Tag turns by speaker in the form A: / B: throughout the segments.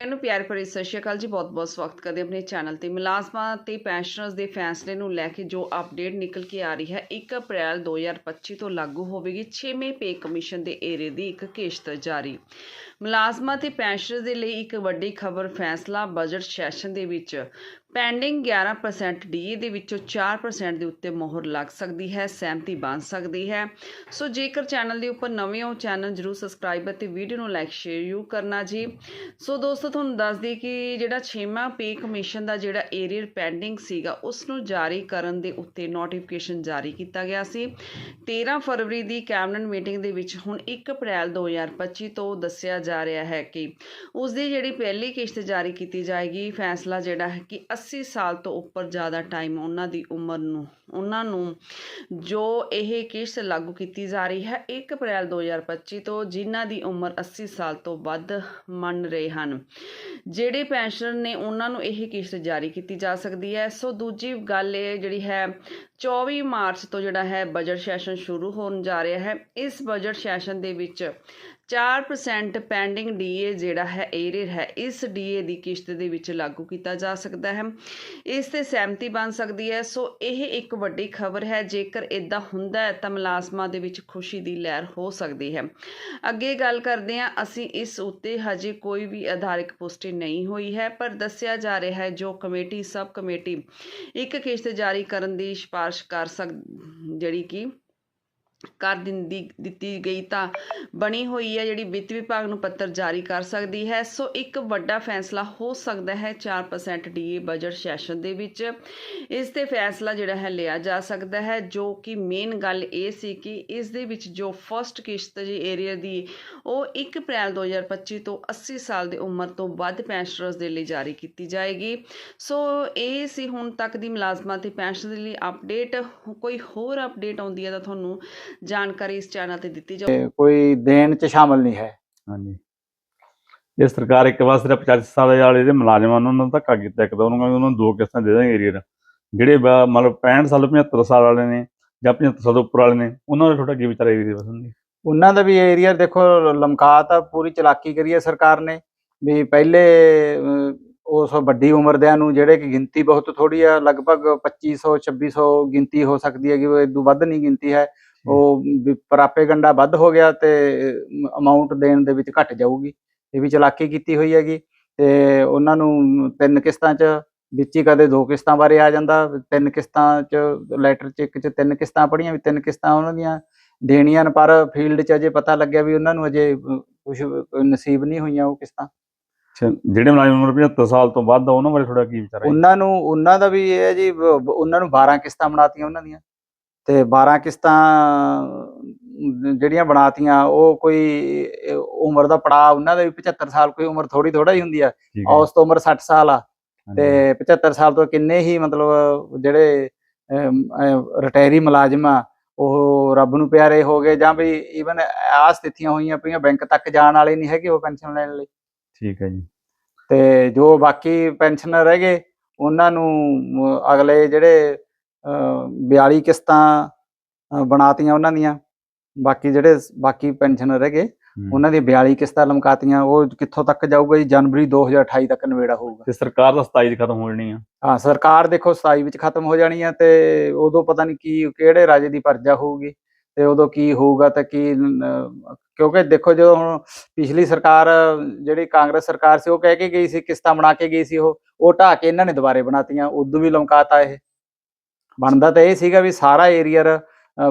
A: ਮੈਨੂੰ ਪਿਆਰ ਭਰੀ ਸਤਿ ਸ਼੍ਰੀ ਅਕਾਲ ਜੀ। ਬਹੁਤ-ਬਹੁਤ ਸਵਾਗਤ ਕਰਦੇ ਆਪਣੇ ਚੈਨਲ ਤੇ। ਮੁਲਾਜ਼ਮਾਂ ਤੇ ਪੈਨਸ਼ਨਰਸ ਦੇ ਫੈਸਲੇ ਨੂੰ ਲੈ ਕੇ ਜੋ ਅਪਡੇਟ ਨਿਕਲ ਕੇ ਆ ਰਹੀ ਹੈ 1 ਅਪ੍ਰੈਲ 2025 ਤੋਂ ਲਾਗੂ ਹੋਵੇਗੀ। 6ਵੇਂ ਪੇ ਕਮਿਸ਼ਨ ਦੇ ਏਰੇ ਦੀ ਇੱਕ ਕਿਸ਼ਤ ਜਾਰੀ। ਮੁਲਾਜ਼ਮਾਂ ਤੇ ਪੈਨਸ਼ਨਰਸ ਦੇ ਲਈ ਇੱਕ ਵੱਡੀ ਖਬਰ ਫੈਸਲਾ ਬਜਟ ਸੈਸ਼ਨ ਦੇ ਵਿੱਚ। ਪੈਂਡਿੰਗ 11% ਡੀਏ ਦੇ ਵਿੱਚੋਂ 4% ਦੇ ਉੱਤੇ ਮੋਹਰ ਲੱਗ ਸਕਦੀ ਹੈ, ਸਹਿਮਤੀ ਬਣ ਸਕਦੀ ਹੈ। ਸੋ ਜੇਕਰ ਚੈਨਲ ਦੇ ਉੱਪਰ ਨਵੇਂ ਹੋ, ਚੈਨਲ ਜਰੂਰ ਸਬਸਕ੍ਰਾਈਬ ਅਤੇ ਵੀਡੀਓ ਨੂੰ ਲਾਈਕ, ਸ਼ੇਅਰ ਯੂ ਕਰਨਾ ਜੀ। ਸੋ ਦੋਸਤੋ, ਤੁਹਾਨੂੰ ਦੱਸ ਦਈਏ ਕਿ ਜਿਹੜਾ 6ਵਾਂ ਪੇ ਕਮਿਸ਼ਨ ਦਾ ਜਿਹੜਾ ਏਰੀਅਰ ਪੈਂਡਿੰਗ ਸੀਗਾ, ਉਸ ਨੂੰ ਜਾਰੀ ਕਰਨ ਦੇ ਉੱਤੇ ਨੋਟੀਫਿਕੇਸ਼ਨ ਜਾਰੀ ਕੀਤਾ ਗਿਆ ਸੀ। 13 ਫਰਵਰੀ ਦੀ ਕੈਬਨਿਟ ਮੀਟਿੰਗ ਦੇ ਵਿੱਚ ਹੁਣ 1 ਅਪ੍ਰੈਲ 2025 ਤੋਂ ਦੱਸਿਆ ਜਾ ਰਿਹਾ ਹੈ ਕਿ ਉਸ ਦੀ ਜਿਹੜੀ ਪਹਿਲੀ ਕਿਸ਼ਤ ਜਾਰੀ ਕੀਤੀ ਜਾਏਗੀ, ਫੈਸਲਾ ਜਿਹੜਾ ਹੈ ਕਿ 80 ਸਾਲ ਤੋਂ ਉੱਪਰ ਜ਼ਿਆਦਾ ਟਾਈਮ ਉਹਨਾਂ ਦੀ ਉਮਰ ਨੂੰ, ਉਹਨਾਂ ਨੂੰ ਜੋ ਇਹ ਕਿਸ਼ਤ ਲਾਗੂ ਕੀਤੀ ਜਾ ਰਹੀ ਹੈ 1 ਅਪ੍ਰੈਲ 2025 ਤੋਂ, ਜਿਨ੍ਹਾਂ ਦੀ ਉਮਰ 80 ਸਾਲ ਤੋਂ ਵੱਧ ਮੰਨ ਰਹੇ ਹਨ, ਜਿਹੜੇ ਪੈਨਸ਼ਨਰ ਨੇ ਉਹਨਾਂ ਨੂੰ ਇਹ ਕਿਸ਼ਤ ਜਾਰੀ ਕੀਤੀ ਜਾ ਸਕਦੀ ਹੈ। ਸੋ ਦੂਜੀ ਗੱਲ ਇਹ ਜਿਹੜੀ ਹੈ 24 ਮਾਰਚ ਤੋਂ ਜਿਹੜਾ ਹੈ ਬਜਟ ਸੈਸ਼ਨ ਸ਼ੁਰੂ ਹੋਣ ਜਾ ਰਿਹਾ ਹੈ। ਇਸ ਬਜਟ ਸੈਸ਼ਨ ਦੇ ਵਿੱਚ 4% ਪੈਂਡਿੰਗ ਡੀਏ ਜਿਹੜਾ ਹੈ ਏਰੀਅਰ ਹੈ, ਇਸ ਡੀਏ ਦੀ ਕਿਸ਼ਤ ਦੇ ਵਿੱਚ ਲਾਗੂ ਕੀਤਾ ਜਾ ਸਕਦਾ ਹੈ। ਇਸ ਤੇ ਸਹਿਮਤੀ ਬਣ ਸਕਦੀ ਹੈ। ਸੋ ਇਹ ਇੱਕ ਵੱਡੀ ਖਬਰ ਹੈ। ਜੇਕਰ ਇਦਾਂ ਹੁੰਦਾ ਹੈ, ਤਾਂ ਮੁਲਾਜ਼ਮਾਂ ਦੇ ਵਿੱਚ ਖੁਸ਼ੀ ਦੀ ਲਹਿਰ ਹੋ ਸਕਦੀ ਹੈ। ਅੱਗੇ ਗੱਲ ਕਰਦੇ ਹਾਂ। ਅਸੀਂ ਇਸ ਉੱਤੇ ਹਜੇ ਕੋਈ ਵੀ ਆਧਾਰਿਕ ਪੁਸ਼ਟੀ ਨਹੀਂ ਹੋਈ ਹੈ, ਪਰ ਦੱਸਿਆ ਜਾ ਰਿਹਾ ਹੈ ਜੋ ਕਮੇਟੀ, ਸਬ ਕਮੇਟੀ ਇੱਕ ਕਿਸ਼ਤ ਜਾਰੀ ਕਰਨ ਦੀ ਸਿਫਾਰਿਸ਼ ਕਰ ਸਕ ਜਿਹੜੀ ਕਿ ਕਰ ਦਿੰਦੀ, ਦਿੱਤੀ ਗਈ ਤਾਂ ਬਣੀ ਹੋਈ ਹੈ ਜਿਹੜੀ ਵਿੱਤ ਵਿਭਾਗ ਨੂੰ ਪੱਤਰ ਜਾਰੀ ਕਰ ਸਕਦੀ ਹੈ। ਸੋ ਇੱਕ ਵੱਡਾ ਫੈਸਲਾ ਹੋ ਸਕਦਾ ਹੈ 4% ਡੀਏ ਬਜਟ ਸੈਸ਼ਨ ਦੇ ਵਿੱਚ। ਇਸ ਤੇ ਫੈਸਲਾ ਜਿਹੜਾ ਹੈ ਲਿਆ ਜਾ ਸਕਦਾ ਹੈ, ਜੋ ਕਿ ਮੇਨ ਗੱਲ ਇਹ ਸੀ ਕਿ ਇਸ ਦੇ ਵਿੱਚ ਜੋ ਫਰਸਟ ਕਿਸ਼ਤ ਜੀ ਏਰੀਆ ਦੀ, ਉਹ 1 ਅਪ੍ਰੈਲ 2025 ਤੋਂ 80 ਸਾਲ ਦੀ ਉਮਰ ਤੋਂ ਵੱਧ ਪੈਨਸ਼ਨਰਸ ਦੇ ਲਈ ਜਾਰੀ ਕੀਤੀ ਜਾਏਗੀ। ਸੋ ਇਹ ਸੀ ਹੁਣ ਤੱਕ ਦੀ ਮੁਲਾਜ਼ਮਾਂ ਤੇ ਪੈਨਸ਼ਨ ਦੇ ਲਈ ਅਪਡੇਟ ਕੋਈ ਹੋਰ ਅਪਡੇਟ ਆਉਂਦੀ ਹੈ ਤਾਂ ਤੁਹਾਨੂੰ ਜਾਣਕਾਰੀ ਇਸ ਚੈਨਲ ਤੇ ਦਿੱਤੀ ਜਾਊ।
B: ਤੇ ਕੋਈ ਦੇਣ ਚ ਸ਼ਾਮਲ ਨਹੀਂ ਹੈ।
C: ਹਾਂਜੀ। ਇਹ ਸਰਕਾਰ ਇੱਕ ਵਾਰ ਸਿਰਫ 85 ਸਾਲ ਦੇ ਵਾਲੇ ਜਿਹੜੇ ਮੁਲਾਜ਼ਮਾਂ ਨੂੰ ਉਹਨਾਂ ਨੂੰ ਧੱਕਾ ਕੀਤਾ ਇੱਕ ਤਾਂ ਉਹਨਾਂ ਨੂੰ ਉਹਨਾਂ ਨੂੰ ਦੋ ਕਿਸ਼ਤਾਂ ਦੇ ਦਾਂਗੇ ਏਰੀਆ ਜਿਹੜੇ ਬ- ਮਤਲਬ 65 ਸਾਲ 75 ਸਾਲ ਵਾਲੇ ਨੇ ਜਾਂ 75 ਸਾਲ ਤੋਂ ਉੱਪਰ ਵਾਲੇ ਨੇ ਉਹਨਾਂ ਦਾ ਥੋੜਾ ਕੀ ਵਿਚਾਰਾ ਏਰੀਆ ਬਸ ਹੁੰਦੀ
B: ਉਹਨਾਂ ਦਾ ਵੀ ਏਰੀਆ ਦੇਖੋ ਲਮਕਾਤ ਆ ਪੂਰੀ ਚਲਾਕੀ ਕਰੀ ਹੈ ਸਰਕਾਰ ਨੇ। ਵੀ ਪਹਿਲੇ ਉਸ ਵੱਡੀ ਉਮਰ ਦਿਆਂ ਨੂੰ ਜਿਹੜੇ ਕਿ ਗਿਣਤੀ ਬਹੁਤ ਥੋੜੀ ਆ ਲਗਭਗ 2500 2600 ਗਿਣਤੀ ਹੋ ਸਕਦੀ ਹੈ ਕਿ ਉਹ ਇਦੋਂ ਵੱਧ ਨਹੀਂ ਗਿਣਤੀ ਹੈ। ਉਹ ਵੀ ਪ੍ਰਾਪੇ ਗੰਡਾ ਵੱਧ ਹੋ ਗਿਆ ਤੇ ਅਮਾਉਂਟ ਦੇਣ ਦੇ ਵਿੱਚ ਘਟ ਜਾਊਗੀ। ਇਹ ਵੀ ਚਲਾਕੀ ਕੀਤੀ ਹੋਈ ਹੈਗੀ ਤੇ ਉਹਨਾਂ ਨੂੰ ਤਿੰਨ ਕਿਸ਼ਤਾਂ 'ਚ ਵਿੱਚ ਹੀ ਕਦੇ ਦੋ ਕਿਸ਼ਤਾਂ ਬਾਰੇ ਆ ਜਾਂਦਾ ਤਿੰਨ ਕਿਸ਼ਤਾਂ 'ਚ ਲੈਟਰ 'ਚ ਇੱਕ 'ਚ ਤਿੰਨ ਕਿਸ਼ਤਾਂ ਪੜੀਆਂ ਵੀ ਤਿੰਨ ਕਿਸ਼ਤਾਂ ਉਹਨਾਂ ਦੀਆਂ ਦੇਣੀਆਂ ਨੇ ਪਰ ਫੀਲਡ 'ਚ ਅਜੇ ਪਤਾ ਲੱਗਿਆ ਵੀ ਉਹਨਾਂ ਨੂੰ ਅਜੇ ਕੁਝ ਨਸੀਬ ਨਹੀਂ ਹੋਈਆਂ ਉਹ ਕਿਸ਼ਤਾਂ।
C: ਜਿਹੜੇ ਮੁਲਾਜ਼ਮ ਉਮਰ 75 ਸਾਲ ਤੋਂ ਵੱਧ ਆ ਉਹਨਾਂ ਬਾਰੇ ਥੋੜਾ ਕੀ ਵਿਚਾਰਾ
B: ਉਹਨਾਂ ਨੂੰ ਉਹਨਾਂ ਦਾ ਵੀ ਇਹ ਹੈ ਜੀ ਉਹਨਾਂ ਨੂੰ 12 ਕਿਸ਼ਤਾਂ ਬਣਾਤੀਆਂ ਉਹਨਾਂ ਦੀਆਂ। ਤੇ 12 ਕਿਸ਼ਤਾਂ ਜਿਹੜੀਆਂ ਬਣਾਤੀਆਂ ਉਹ ਕੋਈ ਉਮਰ ਦਾ ਪੜਾਅ ਉਹਨਾਂ ਦਾ ਵੀ 75 ਸਾਲ ਕੋਈ ਉਮਰ ਥੋੜੀ ਥੋੜਾ ਹੀ ਹੁੰਦੀ ਆ। ਔਸਤ ਉਮਰ 60 ਸਾਲ ਆ। ਤੇ 75 ਸਾਲ ਤੋਂ ਕਿੰਨੇ ਹੀ ਮਤਲਬ ਜਿਹੜੇ ਰਿਟਾਇਰੀ ਮੁਲਾਜ਼ਮ ਆ ਉਹ ਰੱਬ ਨੂੰ ਪਿਆਰੇ ਹੋ ਗਏ ਜਾਂ ਵੀ ਈਵਨ ਆ ਸਥਿਤੀਆਂ ਹੋਈਆਂ ਪਈਆਂ ਬੈਂਕ ਤੱਕ ਜਾਣ ਵਾਲੇ ਨਹੀਂ ਹੈਗੇ ਉਹ ਪੈਨਸ਼ਨ ਲੈਣ ਲਈ।
C: ਠੀਕ ਹੈ ਜੀ।
B: ਤੇ ਜੋ ਬਾਕੀ ਪੈਨਸ਼ਨਰ ਰਹਿ ਗਏ ਉਹਨਾਂ ਨੂੰ ਅਗਲੇ ਜਿਹੜੇ 42 ਕਿਸ਼ਤਾਂ ਬਣਾਤੀਆਂ ਉਹਨਾਂ ਦੀਆਂ। ਬਾਕੀ ਜਿਹੜੇ ਬਾਕੀ ਪੈਨਸ਼ਨਰ ਰਹਿ ਗਏ। ਉਹਨਾਂ ਦੀ 42 ਕਿਸ਼ਤਾਂ ਲਮਕਾਤੀਆਂ। ਉਹ ਕਿੱਥੋਂ ਤੱਕ ਜਾਊਗਾ ਜੀ? ਜਨਵਰੀ 2028 ਤੱਕ ਨਵੇੜਾ ਹੋਊਗਾ।
C: ਤੇ ਸਰਕਾਰ ਦਾ 27 ਚ ਖਤਮ ਹੋ ਜਾਣੀ ਆ।
B: ਹਾਂ ਸਰਕਾਰ ਦੇਖੋ 27 ਵਿੱਚ ਖਤਮ ਹੋ ਜਾਣੀ ਹੈ ਤੇ ਉਦੋਂ ਪਤਾ ਨਹੀਂ ਕੀ ਕਿਹੜੇ ਰਾਜੇ ਦੀ ਪਰਜਾ ਹੋਊਗੀ ਤੇ ਉਦੋਂ ਕੀ ਹੋਊਗਾ ਤੇ ਕੀ ਕਿਉਂਕਿ ਦੇਖੋ ਜਦੋਂ ਹੁਣ ਪਿਛਲੀ ਸਰਕਾਰ ਜਿਹੜੀ ਕਾਂਗਰਸ ਸਰਕਾਰ ਸੀ ਉਹ ਕਹਿ ਕੇ ਗਈ ਸੀ ਕਿਸ਼ਤਾਂ ਬਣਾ ਕੇ ਗਈ ਸੀ ਉਹ। ਉਹ ਢਾਹ ਕੇ ਇਹਨਾਂ ਨੇ ਦੁਬਾਰੇ ਬਣਾਤੀਆਂ। ਉਦੋਂ ਵੀ ਲਮਕਾਤਾ ਇਹ। ਬਣਦਾ ਤਾਂ ਇਹ ਸੀਗਾ ਵੀ ਸਾਰਾ ਏਰੀਆ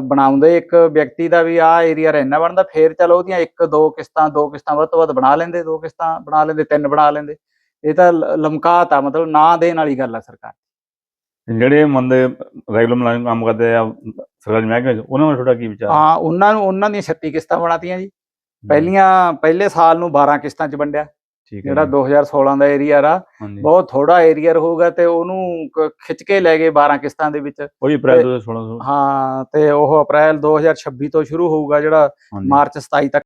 B: ਬਣਾਉਂਦੇ ਇੱਕ ਵਿਅਕਤੀ ਦਾ ਵੀ ਆਹ ਏਰੀਆ ਇੰਨਾ ਬਣਦਾ ਫੇਰ ਚਲੋ ਉਹਦੀਆਂ ਇੱਕ ਦੋ ਕਿਸ਼ਤਾਂ ਦੋ ਕਿਸ਼ਤਾਂ ਵੱਧ ਤੋਂ ਵੱਧ ਬਣਾ ਲੈਂਦੇ ਦੋ ਕਿਸ਼ਤਾਂ ਬਣਾ ਲੈਂਦੇ ਤਿੰਨ ਬਣਾ ਲੈਂਦੇ। ਇਹ ਤਾਂ ਲਮਕਾਤ ਆ ਮਤਲਬ ਨਾ ਦੇਣ ਵਾਲੀ ਗੱਲ ਆ ਸਰਕਾਰ।
C: ਜਿਹੜੇ ਬੰਦੇ ਰੈਗੂਲਰ ਮੁਲਾਜ਼ਮ ਕੰਮ ਕਰਦੇ ਆ ਸਰਕਾਰੀ ਮਹਿਕਮੇ 'ਚ ਉਹਨਾਂ ਬਾਰੇ ਥੋੜਾ ਕੀ ਵਿਚਾਰ?
B: ਹਾਂ ਉਹਨਾਂ ਨੂੰ ਉਹਨਾਂ ਦੀਆਂ 36 ਕਿਸ਼ਤਾਂ ਬਣਾਤੀਆਂ ਜੀ। ਪਹਿਲੀਆਂ ਪਹਿਲੇ ਸਾਲ ਨੂੰ 12 ਕਿਸ਼ਤਾਂ ਚ ਵੰਡਿਆ। ਜਿਹੜਾ
C: ਜੀ।
B: 2016 ਦਾ ਏਰੀਆ
C: ਹਾਂਜੀ
B: ਬਹੁਤ ਥੋੜਾ ਏਰੀਆ ਹੋਊਗਾ ਤੇ ਉਹਨੂੰ ਖਿੱਚ ਕੇ ਲੈ ਗਏ 12 ਕਿਸ਼ਤਾਂ ਦੇ ਵਿੱਚ
C: ਉਹ ਵੀ ਅਪ੍ਰੈਲ
B: ਤੇ-
C: 2016 ਤੋਂ
B: ਹਾਂ ਤੇ ਉਹ ਅਪ੍ਰੈਲ 2026 ਤੋਂ ਸ਼ੁਰੂ ਹੋਊਗਾ ਜਿਹੜਾ। ਮਾਰਚ 27 ਤੱਕ